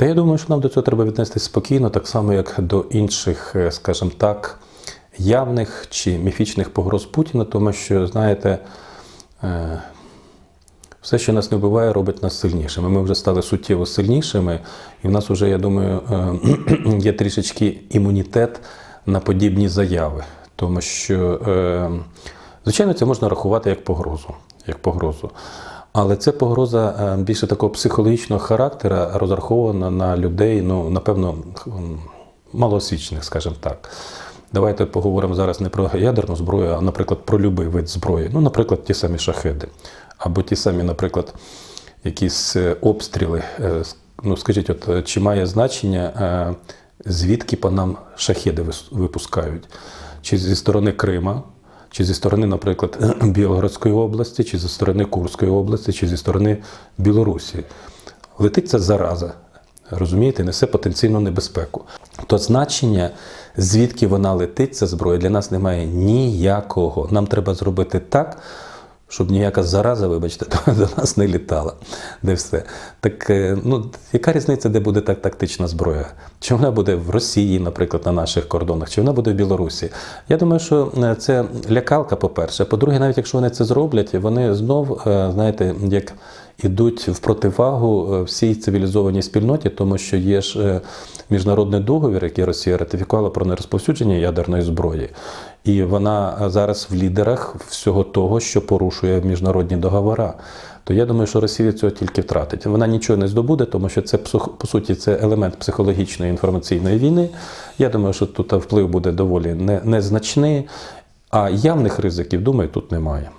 Та я думаю, що нам до цього треба віднестися спокійно, так само, як до інших, е, скажімо так, явних чи міфічних погроз Путіна, тому що, знаєте, е, все, що нас не вбиває, робить нас сильнішими. Ми вже стали суттєво сильнішими, і в нас вже, я думаю, е, є трішечки імунітет на подібні заяви. Тому що, звичайно, це можна рахувати як погрозу. Як погрозу. Але це погроза е, більше такого психологічного характера, розрахована на людей, ну, напевно, малоосвічених, скажімо так. Давайте поговоримо зараз не про ядерну зброю, а, наприклад, про будь-який вид зброї. Ну, наприклад, ті самі шахеди, або ті самі, наприклад, якісь е, обстріли. Е, Ну, скажіть, от чи має значення, звідки по нам шахеди випускають? Чи зі сторони Крима, чи зі сторони, наприклад, Білгородської області, чи зі сторони Курської області, чи зі сторони Білорусі? Летить ця зараза, розумієте, несе потенційну небезпеку. То значення, звідки вона летить, ця зброя, для нас немає ніякого. Нам треба зробити так, щоб ніяка зараза, вибачте, до нас не літала. Де все. Так, е, ну, яка різниця, де буде так тактична зброя? Чи вона буде в Росії, наприклад, на наших кордонах, чи вона буде в Білорусі? Я думаю, що е, це лякалка, по-перше. По-друге, навіть якщо вони це зроблять, вони знов, е, знаєте, як ідуть в противагу е, всій цивілізованій спільноті, тому що є ж е, міжнародний договір, який Росія ратифікувала про нерозповсюдження ядерної зброї. І вона е, зараз в лідерах всього того, що порушує міжнародні договори. То я думаю, що Росія цього тільки втратить. Вона нічого не здобуде, тому що це по суті це елемент психологічної інформаційної війни. Я думаю, що тут вплив буде доволі незначний, а явних ризиків, думаю, тут немає.